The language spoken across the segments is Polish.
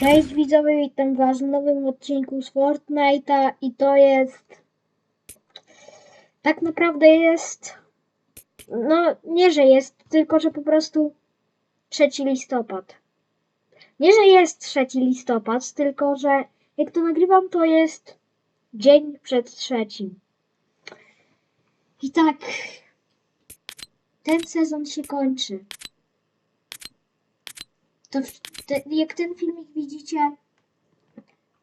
Cześć widzowie, witam was w nowym odcinku z Fortnite'a i to jest... Tak naprawdę jest... No, nie że jest, tylko że po prostu 3 listopad. Nie, że jest 3 listopad, tylko że jak to nagrywam, to jest dzień przed trzecim. I tak... Ten sezon się kończy. To te, jak ten filmik widzicie,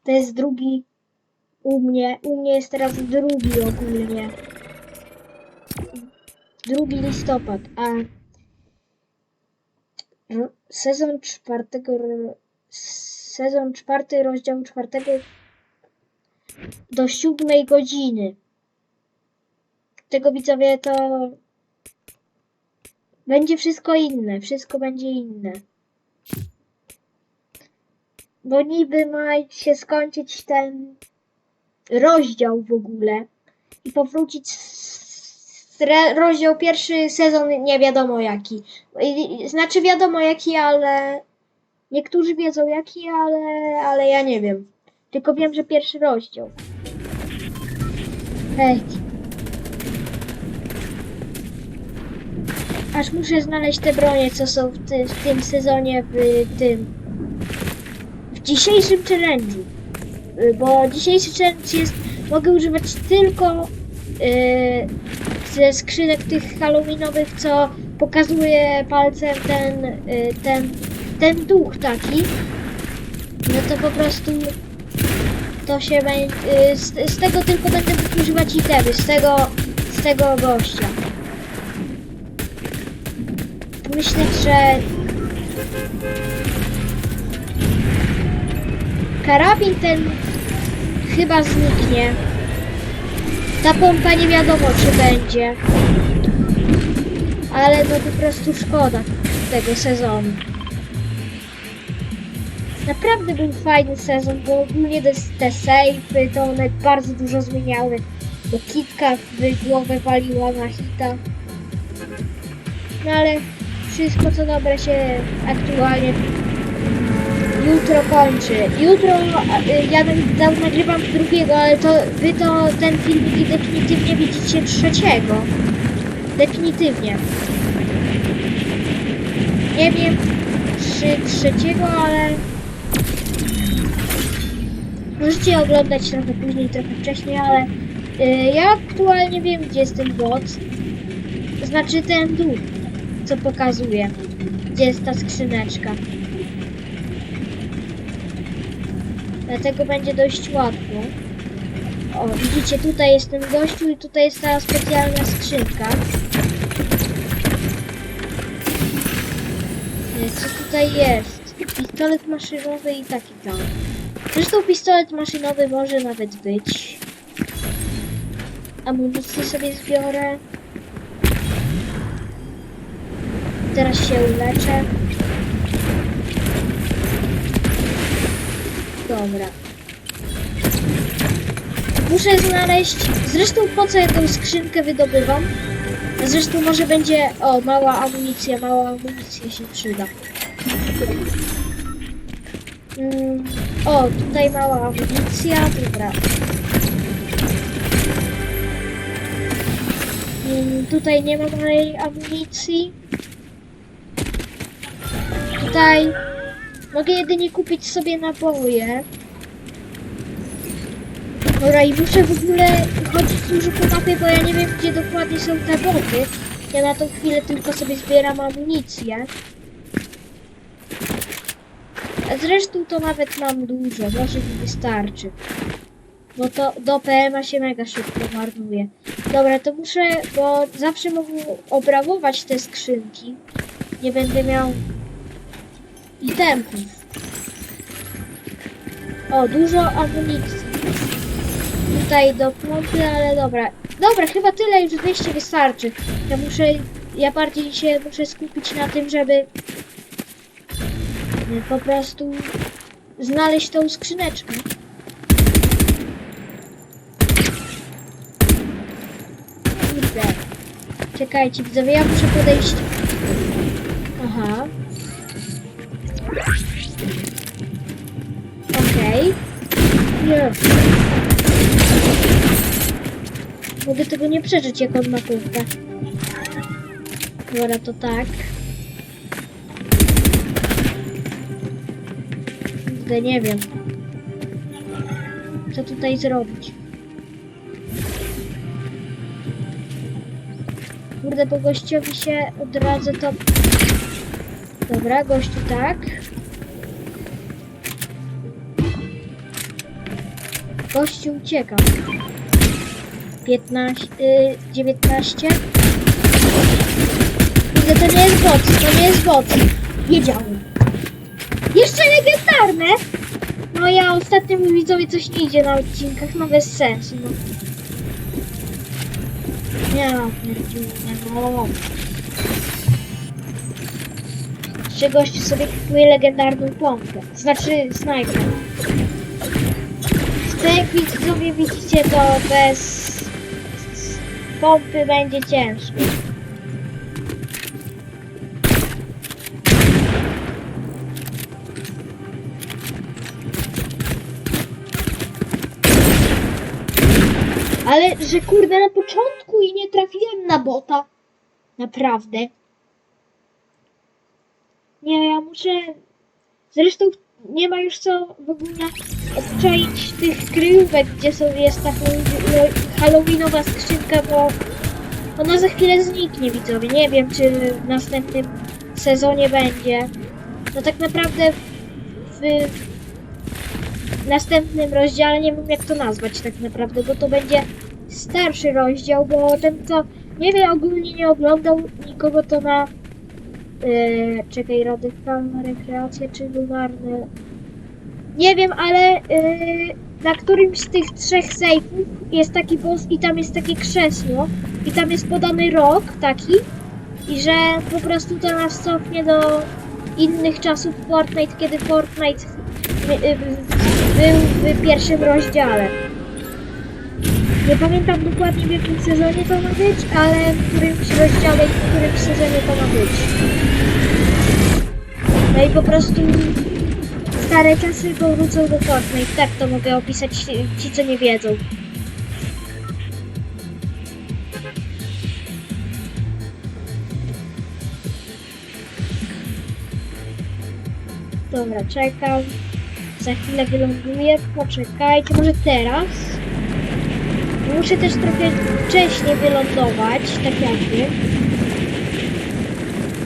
to jest drugi u mnie. U mnie jest teraz drugi ogólnie. Drugi listopad, a sezon czwartego, sezon czwarty, rozdział czwartego do siódmej godziny. Tego widzowie to będzie wszystko inne, wszystko będzie inne bo niby ma się skończyć ten rozdział w ogóle i powrócić rozdział pierwszy sezon nie wiadomo jaki. Znaczy wiadomo jaki, ale niektórzy wiedzą jaki, ale, ale ja nie wiem. Tylko wiem, że pierwszy rozdział. Hej. Aż muszę znaleźć te bronie, co są w, ty, w tym sezonie, w tym w dzisiejszym challenge'u. Y, Bo dzisiejszy challenge jest, mogę używać tylko yy, ze skrzynek tych halloweenowych, co pokazuje palcem ten, y, ten, ten duch taki. No to po prostu to się będzie, z, z tego tylko będę używać itemy, z tego, z tego gościa. Myślę, że Karabin ten chyba zniknie. Ta pompa nie wiadomo czy będzie. Ale no po prostu szkoda tego sezonu. Naprawdę był fajny sezon, bo ogólnie te, te sejfy to one bardzo dużo zmieniały. Bo kitka w głowę waliła na hita. No ale wszystko co dobre się aktualnie jutro kończy. Jutro e, ja nag- nagrywam drugiego, ale to wy to ten filmik definitywnie widzicie trzeciego. Definitywnie. Nie wiem czy trzeciego, ale możecie oglądać trochę później, trochę wcześniej, ale y, ja aktualnie wiem gdzie jest ten bot. Znaczy ten dół, co pokazuje, gdzie jest ta skrzyneczka. Dlatego będzie dość łatwo. O, widzicie, tutaj jest ten gościu i tutaj jest ta specjalna skrzynka. Nie, Co tutaj jest? Pistolet maszynowy i taki tam. Zresztą pistolet maszynowy może nawet być. Amunicję sobie zbiorę. Teraz się uleczę. Dobra. Muszę znaleźć. Zresztą po co ja tą skrzynkę wydobywam? Zresztą może będzie. O, mała amunicja, mała amunicja się przyda. Mm, o, tutaj mała amunicja, dobra. Mm, tutaj nie ma mojej amunicji. Tutaj Mogę jedynie kupić sobie naboje. Dobra, i muszę w ogóle chodzić dużo po mapie, bo ja nie wiem, gdzie dokładnie są te boty. Ja na tą chwilę tylko sobie zbieram amunicję. A zresztą to nawet mam dużo, może mi wystarczy. Bo to do PM-a się mega szybko marnuje. Dobra, to muszę, bo zawsze mogę obrabować te skrzynki. Nie będę miał itemków. O, dużo amunicji. Tutaj do pompy, ale dobra. Dobra, chyba tyle już 200 wystarczy. Ja muszę, ja bardziej się muszę skupić na tym, żeby e, po prostu znaleźć tą skrzyneczkę. Kurde. Czekajcie, widzowie, ja muszę podejść. Aha. Okej. Nie. Mogę tego nie przeżyć, jak on ma kulkę. Dobra, to tak. Kurde, nie wiem. Co tutaj zrobić? Kurde, bo gościowi się odradzę to... Dobra, gościu tak. Gościu ucieka. 15, y, 19. Kurde, to nie jest bot, to nie jest bot. Wiedziałem. Jeszcze legendarne! No ja ostatnio widzowie coś nie idzie na odcinkach, no bez sensu, no. Nie nie no. Jeszcze gościu sobie kupuje legendarną pompę. Znaczy snajper. To jak widzowie widzicie, to bez pompy będzie ciężko. Ale że kurde na początku i nie trafiłem na bota. Naprawdę. Nie, ja muszę. Zresztą nie ma już co w ogóle odczaić tych kryjówek, gdzie są jest ta halloweenowa skrzynka, bo ona za chwilę zniknie, widzowie. Nie wiem, czy w następnym sezonie będzie. No tak naprawdę w, w następnym rozdziale nie wiem jak to nazwać tak naprawdę, bo to będzie starszy rozdział, bo ten co nie wie ogólnie nie oglądał nikogo to na yy, czekaj, radykalna rekreacja czy lumarny nie wiem, ale yy, na którymś z tych trzech sejfów jest taki boss i tam jest takie krzesło i tam jest podany rok taki i że po prostu to nas cofnie do innych czasów Fortnite, kiedy Fortnite był w pierwszym rozdziale. Nie pamiętam dokładnie w jakim sezonie to ma być, ale w którymś rozdziale w sezonie to ma być. No i po prostu stare czasy powrócą do Fortnite. Tak to mogę opisać ci, co nie wiedzą. Dobra, czekam. Za chwilę wyląduję. Poczekajcie, może teraz? Muszę też trochę wcześniej wylądować, tak jakby.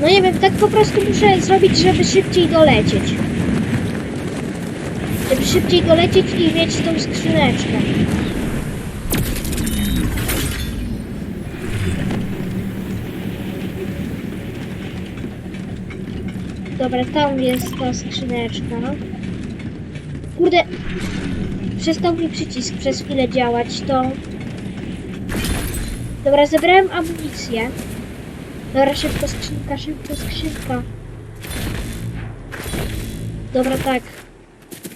No nie wiem, tak po prostu muszę zrobić, żeby szybciej dolecieć. Żeby szybciej dolecieć i mieć tą skrzyneczkę. Dobra, tam jest ta skrzyneczka. Kurde, przestał mi przycisk przez chwilę działać, to... Dobra, zebrałem amunicję. Dobra, szybko skrzynka, szybko skrzynka. Dobra, tak.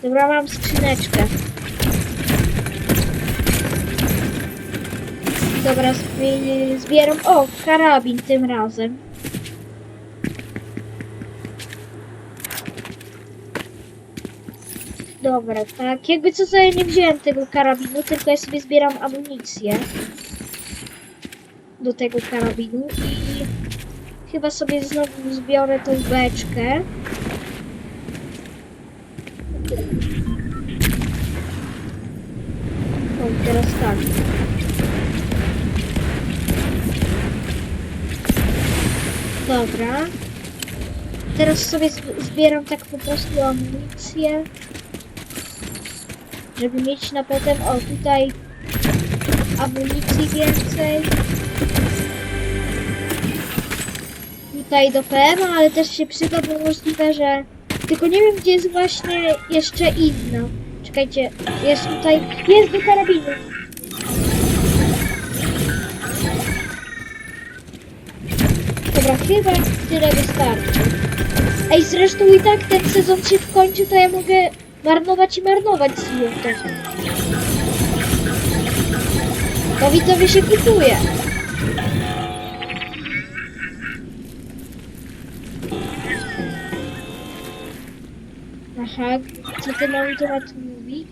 Dobra, mam skrzyneczkę. Dobra, zbi- zbieram... O, karabin tym razem. Dobra, tak. Jakby co sobie nie wziąłem tego karabinu, tylko ja sobie zbieram amunicję do tego karabinu i chyba sobie znowu zbiorę tą beczkę. O, teraz tak. Dobra. Teraz sobie zbieram tak po prostu amunicję. Żeby mieć na potem, o tutaj amunicji więcej. Tutaj do PM, ale też się przyda, bo możliwe, że... Tylko nie wiem, gdzie jest właśnie jeszcze inna. Czekajcie, jest tutaj... Jest do karabinu. Dobra, chyba tyle wystarczy. Ej, zresztą i tak ten sezon się kończy, to ja mogę marnować i marnować złote. To widzowie się kupuje. Aha, Co ten automat mówi?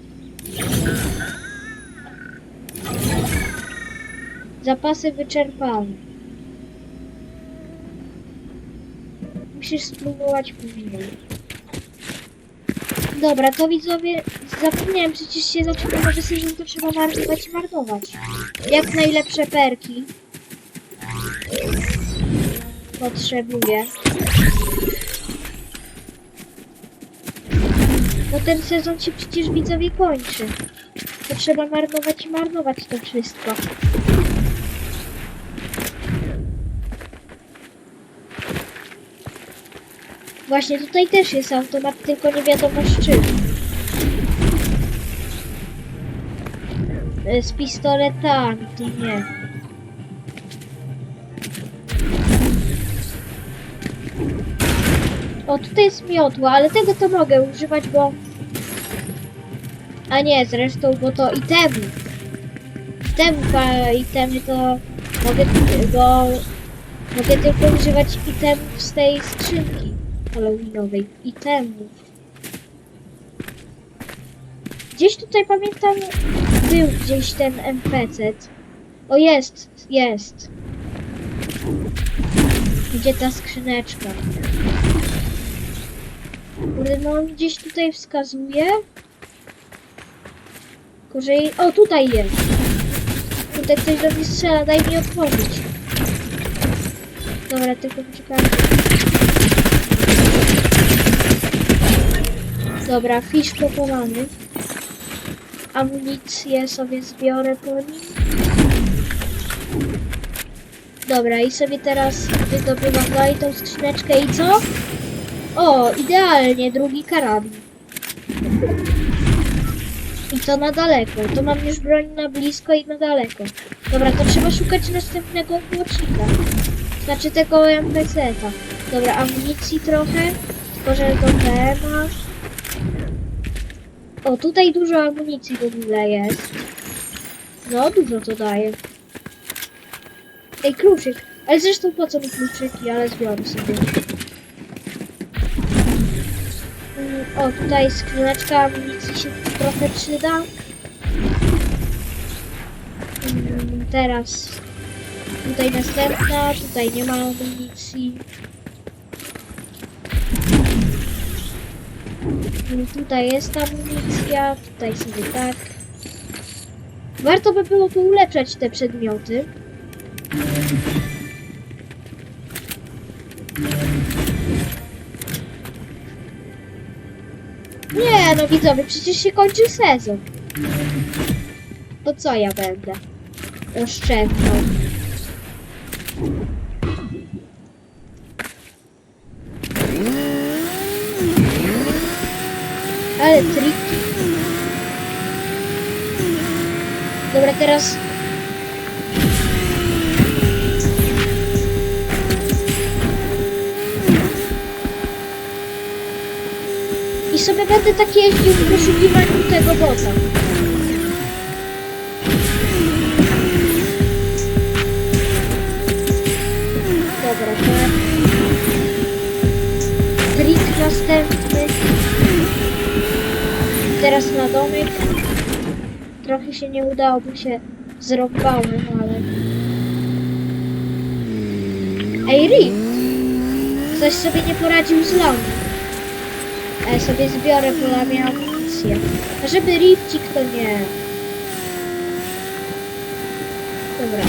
Zapasy wyczerpane. Musisz spróbować później. Dobra, to widzowie, zapomniałem, przecież się zaczyna nowy sezon, to trzeba marnować i marnować. Jak najlepsze perki. Potrzebuję. Bo ten sezon się przecież widzowie kończy. To trzeba marnować i marnować to wszystko. Właśnie tutaj też jest automat, tylko nie wiadomo z czym. E, Z pistoletami, to nie. O, tutaj jest miotła, ale tego to mogę używać, bo... A nie, zresztą, bo to itemy. Itemy, itemy to mogę, bo mogę tylko używać itemów z tej skrzynki halloweenowej. Itemów. Gdzieś tutaj pamiętam, był gdzieś ten NPC. O, jest, jest. Gdzie ta skrzyneczka? Kurde, no on gdzieś tutaj wskazuje. Jej... O, tutaj jest. Tutaj ktoś do mnie strzela, daj mi otworzyć. Dobra, tylko poczekajcie. Dobra, fisz pokonany. Amunicję sobie zbiorę po nim. Dobra, i sobie teraz wydobywam dalej tą skrzyneczkę i co? O, idealnie, drugi karabin. I to na daleko. To mam już broń na blisko i na daleko. Dobra, to trzeba szukać następnego tłocznika. Znaczy tego NPC-ta. Dobra, amunicji trochę. Tylko, że do PMA. O, tutaj dużo amunicji w ogóle jest. No, dużo to daje. Ej, kluczyk. Ale zresztą po co mi kluczyki, ale zbiorę sobie. Mm, O, tutaj skrzyneczka amunicji się trochę przyda. Mm, Teraz tutaj następna, tutaj nie ma amunicji. Mm, Tutaj jest amunicja, tutaj sobie tak. Warto by było poulepszać te przedmioty. No widzowie, przecież się kończy sezon. To co ja będę? Oszczędzał. Ale triki. Dobra, teraz... sobie będę tak jeździł w poszukiwaniu tego bota. Dobra, tak. Trik następny. Teraz na domek. Trochę się nie udało, bo się zrąbałem, ale... Ej, Rick! Ktoś sobie nie poradził z lądem. Ja sobie zbiorę polami. A żeby rifcik to nie. Dobra.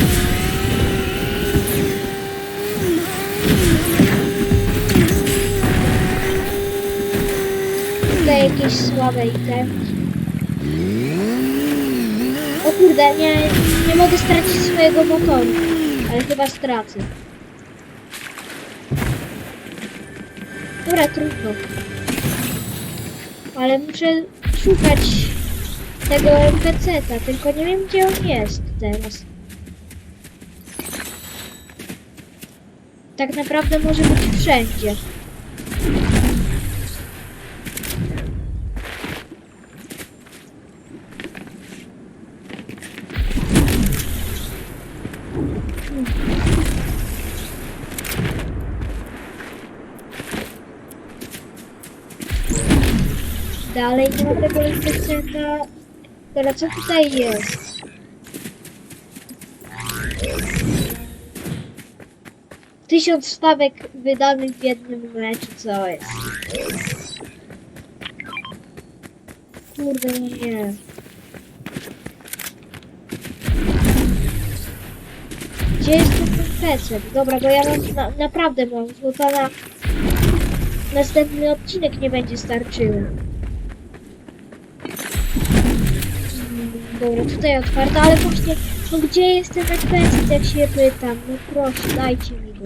Tutaj jakieś słabe itemki. O kurde, nie, nie mogę stracić swojego motoru. Ale chyba stracę. Dobra, trudno. Ale muszę szukać tego NPC-ta, tylko nie wiem gdzie on jest teraz. Tak naprawdę może być wszędzie. Dalej nie ma tego infekcjenta. Dobra, co tutaj jest? Tysiąc stawek wydanych w jednym meczu, co jest? Kurde, nie. Gdzie jest ten PC? Dobra, bo ja mam na, naprawdę mam, to na następny odcinek nie będzie starczyło. Mm, Dobra, tutaj otwarte, ale właśnie, no gdzie jest ten PC, jak się pytam? No proszę, dajcie mi go.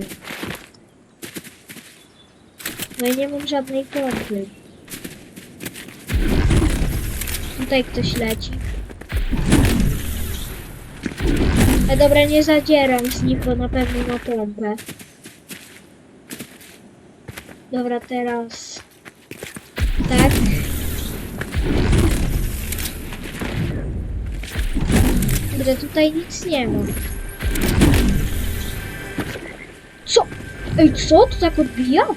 No ja nie mam żadnej pompy. Tutaj ktoś leci. A dobra, nie zadzieram z nim, bo na pewno ma pompę. Dobra, teraz... Tak. Kurde, tutaj nic nie ma. Co? Ej, co? To tak odbija?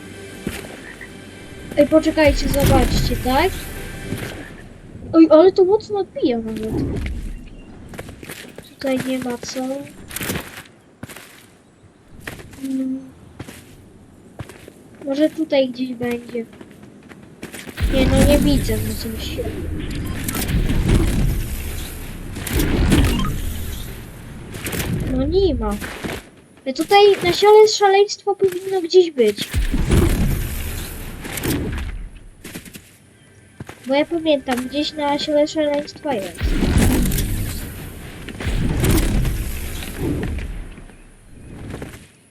Ej, poczekajcie, zobaczcie, tak? Oj, ale to mocno odbija nawet. Tutaj nie ma co. Mm. Może tutaj gdzieś będzie. Nie, no nie widzę no coś. No nie ma. Ale Tutaj na siole szaleństwo powinno gdzieś być. Bo ja pamiętam, gdzieś na siole szaleństwa jest.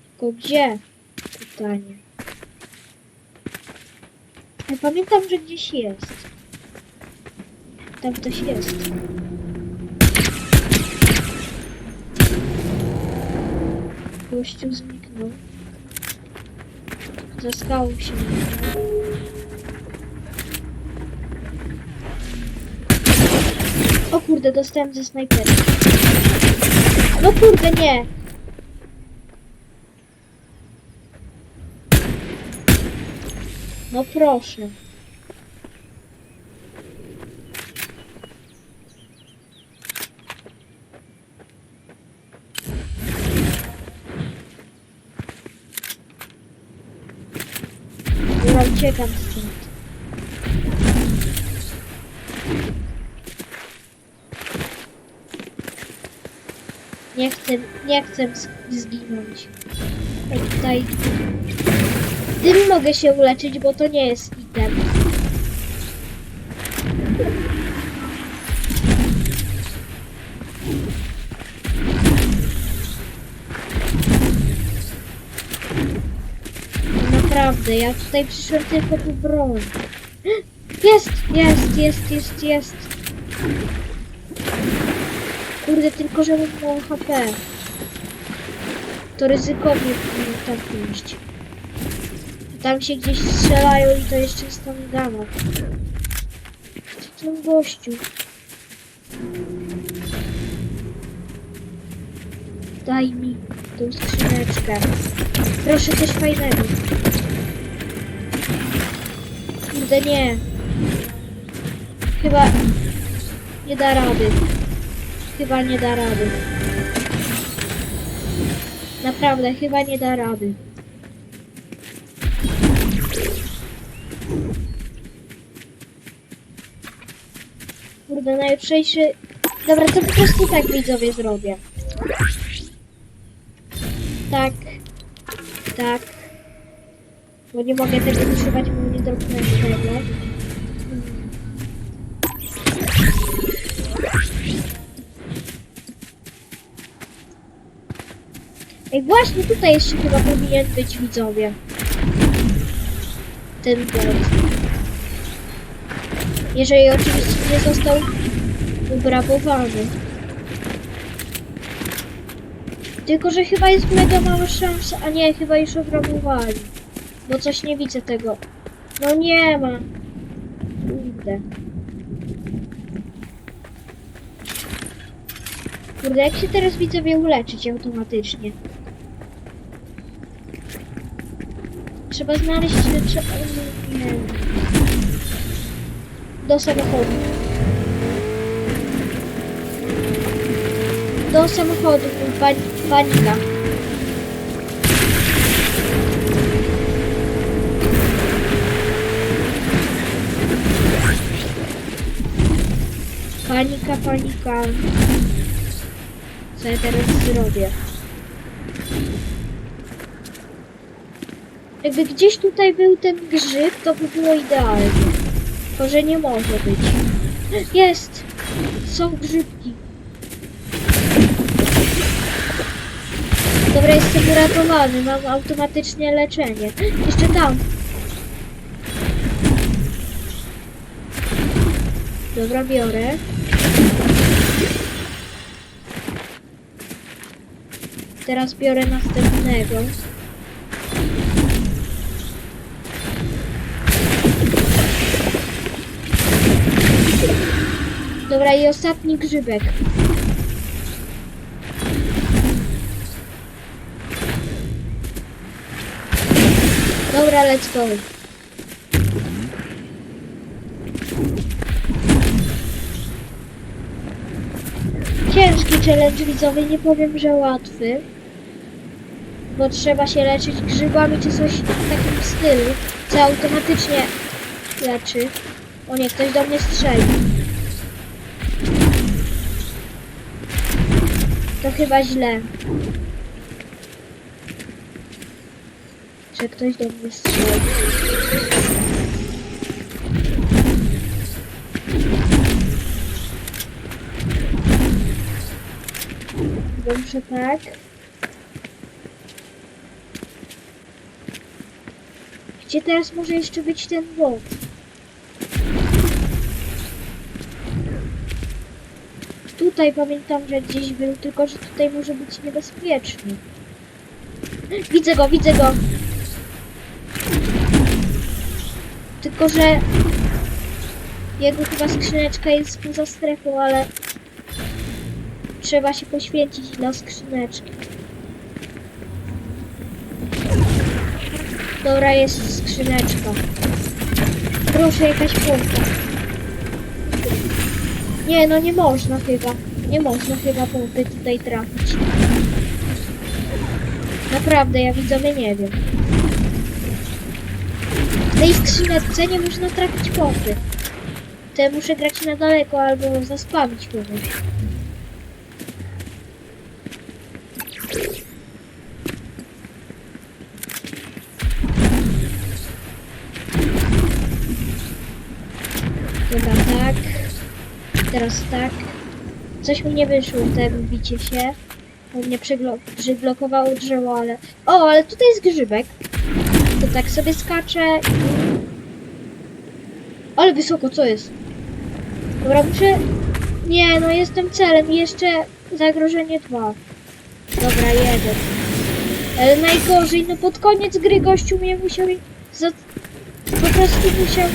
Tylko gdzie? Pytanie. Ja pamiętam, że gdzieś jest. Tam ktoś jest. Gościu zniknął. Za się. O kurde, dostałem ze snajpera. No kurde, nie! No proszę. Ja uciekam stąd. Nie chcę, nie chcę zginąć. Tutaj tym mogę się uleczyć, bo to nie jest item. Naprawdę, ja tutaj przyszłem tylko po broń. Jest, jest, jest, jest, jest. Kurde, tylko że mam HP. To ryzykownie tam pójść. Tam się gdzieś strzelają i to jeszcze jest tam gama. Co ten gościu? Daj mi tą skrzyneczkę. Proszę coś fajnego. Kurde nie. Chyba nie da rady. Chyba nie da rady. Naprawdę, chyba nie da rady. Kurde, najlepszejszy... Dobra, to po prostu tak widzowie zrobię. Tak. Tak. Bo nie mogę tego używać, bo nie dotknę tego. Hmm. Ej, właśnie tutaj jeszcze chyba powinien być widzowie. Ten bot. Jeżeli oczywiście nie został ugrabowany. Tylko, że chyba jest mega mała szansa, a nie, chyba już obrabowali. Bo coś nie widzę tego. No nie ma. Kurde. Kurde, jak się teraz widzowie uleczyć automatycznie? Trzeba znaleźć... Trzeba... Nie. Do samochodu. Do samochodu, pan, panika. Panika, panika. Co ja teraz zrobię? Jakby gdzieś tutaj był ten grzyb, to by było idealnie. Tylko, że nie może być. Jest! Są grzybki. Dobra, jestem uratowany. Mam automatycznie leczenie. Jeszcze tam. Dobra, biorę. Teraz biorę następnego. Dobra, i ostatni grzybek. Dobra, let's go. Ciężki challenge widzowie, nie powiem, że łatwy. Bo trzeba się leczyć grzybami czy coś w takim stylu, co automatycznie leczy. O nie, ktoś do mnie strzeli. To chyba źle. Że ktoś do mnie strzeli. Dobrze, tak. Gdzie teraz może jeszcze być ten bot? Tutaj pamiętam, że gdzieś był, tylko że tutaj może być niebezpieczny. Widzę go, widzę go. Tylko, że jego chyba skrzyneczka jest poza strefą, ale trzeba się poświęcić dla skrzyneczki. Dobra, jest skrzyneczka. Proszę, jakaś pompa. Nie, no nie można chyba. Nie można chyba pompy tutaj trafić. Naprawdę, ja widzowie nie wiem. W tej skrzyneczce nie można trafić pompy. To ja muszę grać na daleko albo zaspamić kogoś. Dobra, tak. Teraz tak. Coś mi nie wyszło, te bicie się. Przyglo- przyblokowało drzewo, ale... O, ale tutaj jest grzybek. To tak sobie skaczę i... Ale wysoko, co jest? Dobra, muszę... Nie, no jestem celem i jeszcze zagrożenie dwa. Dobra, jeden. Ale najgorzej, no pod koniec gry gościu mnie musiał... Za... Po prostu musiał...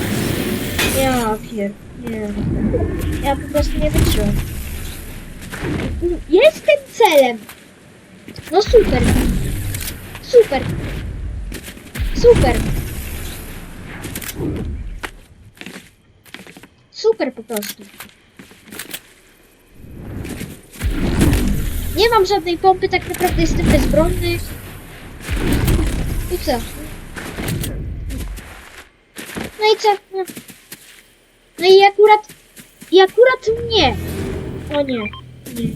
Ja pier... Nie. Ja po prostu nie wytrzymam. Jestem celem! No super! Super! Super! Super po prostu. Nie mam żadnej pompy, tak naprawdę jestem bezbronny. I co? No i co? No, no i akurat... I akurat mnie. O nie. Nie.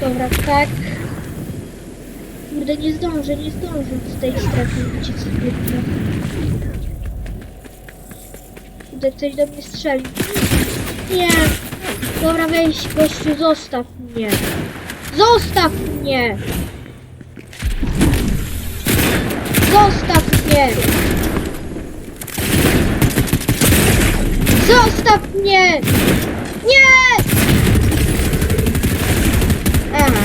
Dobra, tak. Kurde, nie zdążę, nie zdążę z tej strefy uciec zbytnio. Kurde, ktoś do mnie strzeli. Nie. Dobra, weź, gościu, zostaw mnie. Zostaw mnie. Zostaw mnie. Zostaw mnie! Nie! Aha.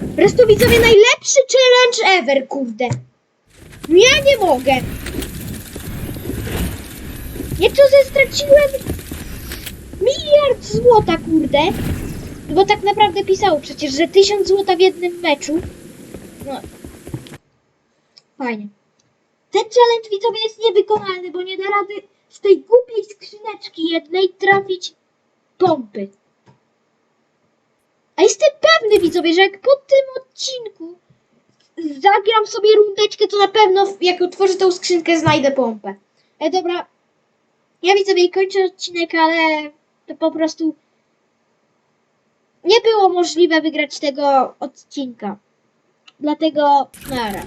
Po prostu widzowie najlepszy challenge ever, kurde. Ja nie mogę. Ja co ze straciłem miliard złota, kurde. Bo tak naprawdę pisało przecież, że tysiąc złota w jednym meczu. No. Fajnie. Ten challenge widzowie jest niewykonalny, bo nie da rady z tej głupiej skrzyneczki jednej trafić pompy. A jestem pewny widzowie, że jak po tym odcinku zagram sobie rundeczkę, to na pewno jak otworzę tą skrzynkę znajdę pompę. E, dobra. Ja widzowie kończę odcinek, ale to po prostu nie było możliwe wygrać tego odcinka. Dlatego nara.